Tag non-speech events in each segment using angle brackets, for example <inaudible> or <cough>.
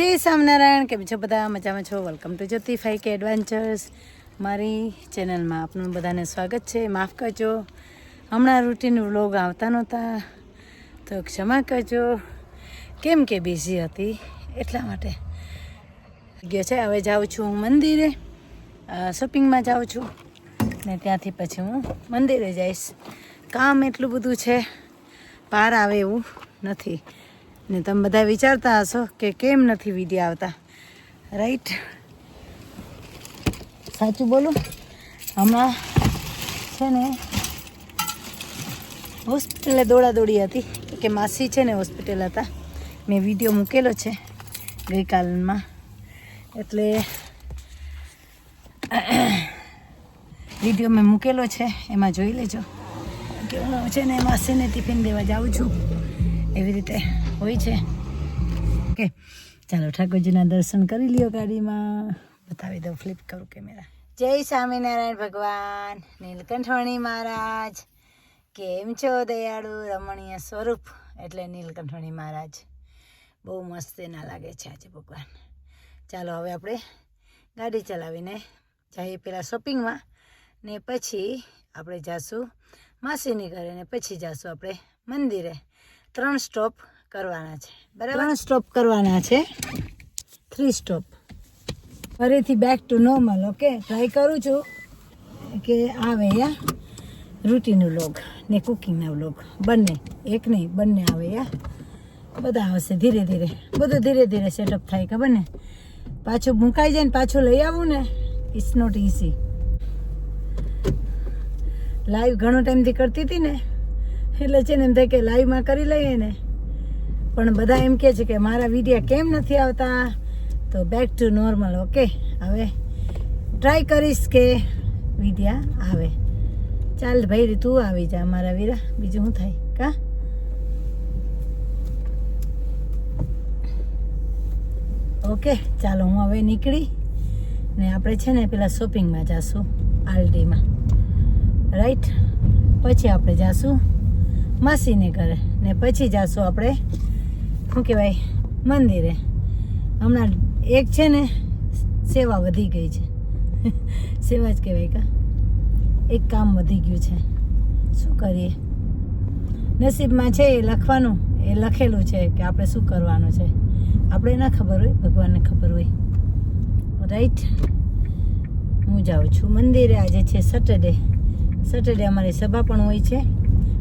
જય સ્વામિનારાયણ કેમ છો બધા મજામાં છો? વેલકમ ટુ જ્યોતિ કે એડવેન્ચર્સ મારી ચેનલમાં આપનું બધાને સ્વાગત છે. માફ કરજો, હમણાં રૂટીન વ્લોગ આવતા નહોતા, તો ક્ષમા કરજો. કેમ કે બિઝી હતી, એટલા માટે. ગયો છે. હવે જાઉં છું હું મંદિરે. શોપિંગમાં જાઉં છું. ને ત્યાંથી પછી હું મંદિરે જઈશ. કામ એટલું બધું છે. પાર આવે એવું નથી. ને તમે બધા વિચારતા હશો કે કેમ નથી વીડિયો આવતા. રાઈટ સાચું બોલું? હમણાં છે ને હોસ્પિટલે દોડાદોડી હતી. કે માસી છે ને હોસ્પિટલ હતા. મેં વીડિયો મૂકેલો છે ગઈકાલમાં. એટલે વીડિયો મેં મૂકેલો છે, એમાં જોઈ લેજો. કે છે ને માસીને ટિફિન દેવા જાઉં છું. એવી રીતે હોય છે. ઓકે, ચાલો ઠાકોરજીના દર્શન કરી લ્યો ગાડીમાં. બતાવી દઉં ફ્લિપ કરું કેમેરા જય સ્વામિનારાયણ ભગવાન, નીલકંઠવાણી મહારાજ. કેમ છો દયાળુ, રમણીય સ્વરૂપ? એટલે નીલકંઠવાણી મહારાજ. બહુ મસ્ત એના લાગે છે આજે ભગવાન. ચાલો હવે આપણે ગાડી ચલાવીને જઈએ પહેલાં શોપિંગમાં ને પછી આપણે જાશું માસીની ઘરે ને પછી જાશું આપણે મંદિરે. ત્રણ સ્ટોપ કરવાના છે. બરાબર? સ્ટોપ કરવાના છે. Three stop. ફરીથી back to normal okay try કરું છું કે આવે યા રૂટીનો લોગ ને કુકિંગના વ્લોગ બંને, એક નહીં, બંને આવે યા બધા આવશે ધીરે ધીરે. બધું ધીરે ધીરે સેટઅપ થાય, ખબર ને? પાછું મુકાઈ જાય ને પાછું લઈ આવું ને ઇટ્સ નોટ ઇઝી લાઈવ ઘણો ટાઈમથી કરતી હતી ને, એટલે છે ને એમ થાય કે લાઈવમાં કરી લઈએ ને પણ બધા એમ કહે છે કે મારા વિડીયા કેમ નથી આવતા? તો બેક ટુ નોર્મલ ઓકે હવે ટ્રાય કરીશ કે વિદ્યા આવે. ચાલ ભાઈ, તું આવી જા મારા વીરા. બીજું શું થાય? કા? ઓકે ચાલો હું હવે નીકળી ને આપણે છે ને પેલા શોપિંગમાં જાશું આલડીમાં રાઈટ પછી આપણે જાશું માસીને ઘરે ને પછી જાશું આપણે શું કહેવાય, મંદિરે. હમણાં એક છે ને, સેવા વધી ગઈ છે. <laughs> સેવા જ કહેવાય કા. એક કામ વધી ગયું છે. શું કરીએ? નસીબમાં છે એ લખવાનું, એ લખેલું છે કે આપણે શું કરવાનું છે. આપણે ના ખબર હોય, ભગવાનને ખબર હોય. રાઈટ હું જાઉં છું. મંદિરે આજે છે સેટરડે સેટરડે અમારી સભા પણ હોય છે.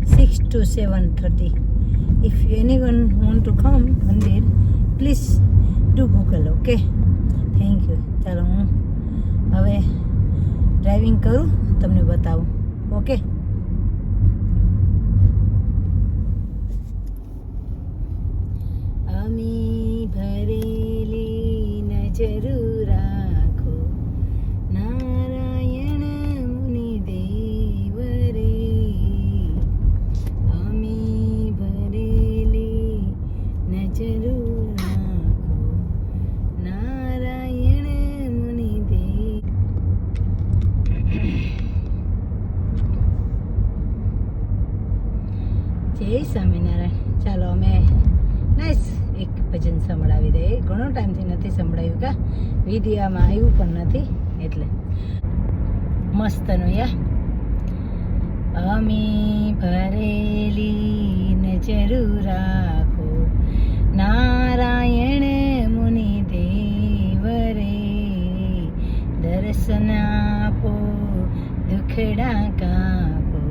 Six two seven thirty if anyone want to come મંદિર please do Google okay thank you ચાલો હું હવે ડ્રાઇવિંગ કરું, તમને બતાવું ઓકે નજરું નારાયણ મુનિ દે જય સ્વામિનારાયણ. ચાલો અમે નાઈસ એક ભજન સંભળાવી દઈએ. ઘણો ટાઈમથી નથી સંભળાયું કા? વિધિયામાં આવ્યું પણ નથી, એટલે મસ્તનું યા. અમી ભરેલી જરૂર રાખો નારાયણ મુનિ દેવ રે દર્શન આપો, દુખડા કાપો.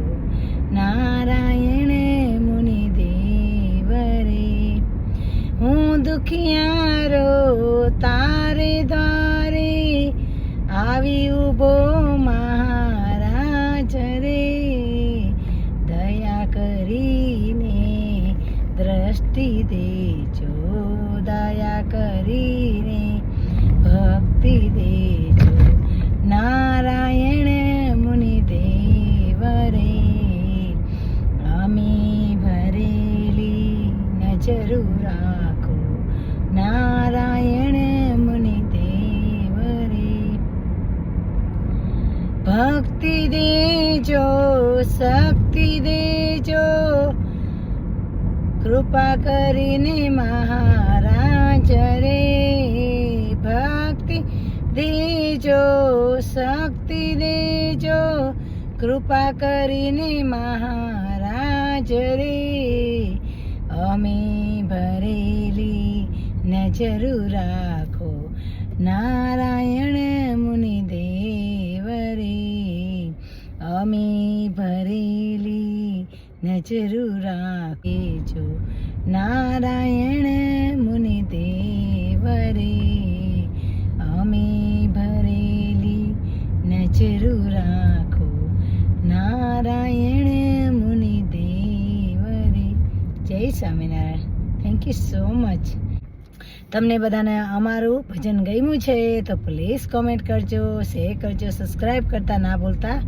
નારાયણ મુનિ દેવ રે હું દુખિયારો તારે દ્વારે, આવી ઊભો શક્તિ દેજો. કૃપા કરીને મહારાજ રે, ભક્તિ દેજો, શક્તિ દેજો. કૃપા કરીને મહારાજ રે, અમે ભરેલી નજર રાખો. નારાયણ નજર રાખીજો. નારાયણ મુનિ દેવરે, અમે ભરેલી નજર રાખો. નારાયણ મુનિ દેવરે. જય Swaminarayan. Thank you so much તમને બધાને અમારું ભજન ગમ્યું છે તો પ્લીઝ કોમેન્ટ કરજો શેર કરજો સબસ્ક્રાઈબ કરતા ના ભૂલતા.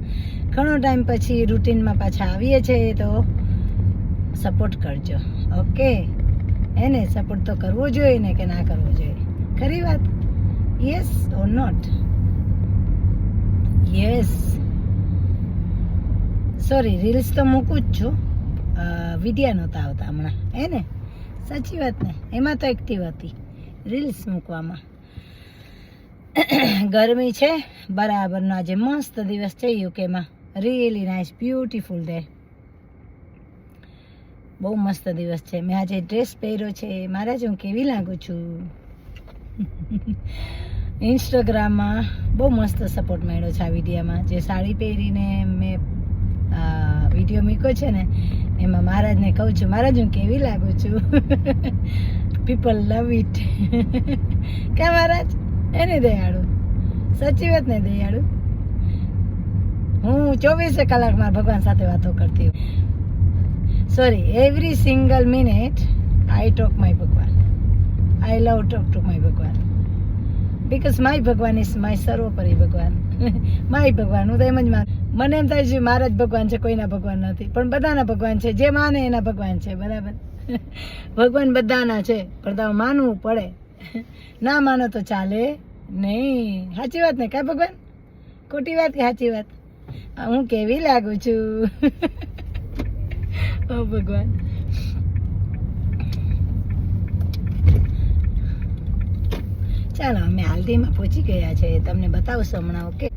ઘણો ટાઈમ પછી રૂટીનમાં પાછા આવીએ છીએ તો સપોર્ટ કરજો. ઓકે એને સપોર્ટ તો કરવો જોઈએ ને કે ના કરવો જોઈએ? ખરી વાત? Yes or not yes sorry reels તો મૂકું જ છું. વિદ્યા નહોતા આવતા હમણાં. હે ને? સાચી વાત ને? એમાં તો એક્ટિવ હતી. રીલ્સ મૂકવામાં. <coughs> ગરમી છે. બરાબરનો આજે મસ્ત દિવસ છે યુકેમાં રિયલી નાઇસ બ્યુટીફુલ ડે બહુ મસ્ત દિવસ છે. મેં આજે ડ્રેસ પહેર્યો છે. મારા જ હું કેવી લાગું છું? <laughs> ઇન્સ્ટાગ્રામમાં બહુ મસ્ત સપોર્ટ મળ્યો છે આ વિડીયામાં. જે સાડી પહેરીને મેં વીડિયો મૂક્યો છે ને, એમાં મહારાજને કહું છું મહારાજ હું કેવી લાગું છું? પીપલ લવ ઇટ કે મહારાજ? એને દયાળુ. સાચી વાત ને, દયાળુ? હું ચોવીસે કલાક મારા ભગવાન સાથે વાતો કરતી sorry every single minute I talk my Bhagwan I love talk to my Bhagwan because my Bhagwan is my સર્વોપરી ભગવાન માય ભગવાન હું તો એમ જ માન. મને એમ થાય છે મારા જ ભગવાન છે, કોઈના ભગવાન નથી. પણ બધાના ભગવાન છે, જે માને એના ભગવાન છે, બરાબર? <laughs> ભગવાન બધાના છે, પણ તમે માનવું પડે. <laughs> ના માનો તો ચાલે નહીં. સાચી વાત ને કાંઈ ભગવાન? ખોટી વાત કે સાચી વાત? હું કેવી લાગુ છું? <laughs> <laughs> ઓ ભગવાન ચાલો અમે હાલ્દીમાં પહોંચી ગયા છે. તમને બતાવશો હમણાં ઓકે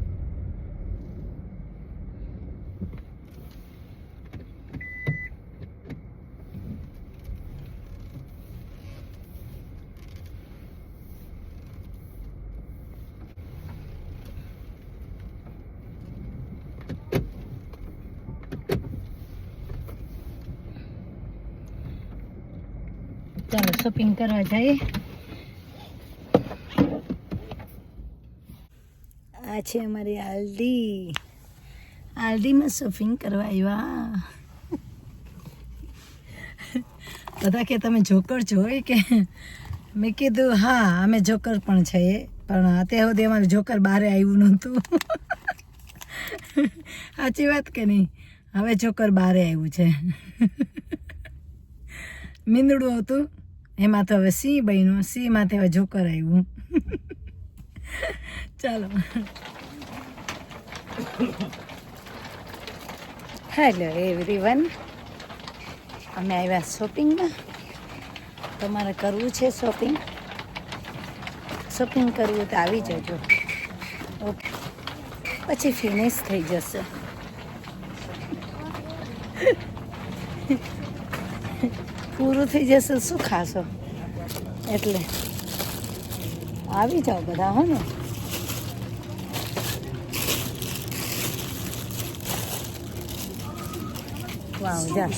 ચાલો શોપિંગ કરવા જઈએ આ છે અમારી આલડી. આલડીમાં શોપિંગ કરવા આવ્યા. બધા કે તમે જોકર છો કે મેં કીધું, હા, અમે જોકર પણ છે પણ અત્યાર સુધી અમારું જોકર બહારે આવ્યું નહોતું. સાચી વાત કે નહીં? હવે જોકર બહારે આવ્યું છે. મીંદડું હતું. એમાં તો હવે સિંહ બન્યું સિંહમાંથી હવે જોકર આવ્યું. ચાલો. હેલો એવરીવન અમે આવ્યા શોપિંગમાં તમારે કરવું છે શોપિંગ શોપિંગ કરવું તો આવી જજો. ઓકે પછી ફિનિશ થઈ જશે. પૂરું થઈ જશે, શું ખાશો? એટલે આવી જાઓ બધા, હો ને. વાવ જા.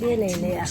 બે લઈ લે આ.